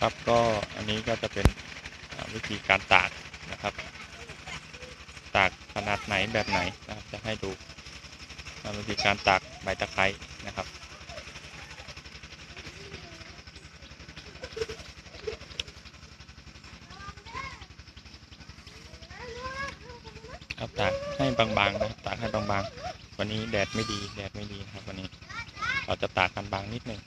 ครับก็อันนี้ก็จะเป็นวิธีการตากนะครับ ตากขนาดไหนแบบไหนนะครับ จะให้ดูวิธีการตากใบตะไคร้นะครับครับตากให้บางๆนะตากให้บางๆ วันนี้แดดไม่ดีแดดไม่ดีนะครับวันนี้ เราจะตากกันบางนิดหนึ่ง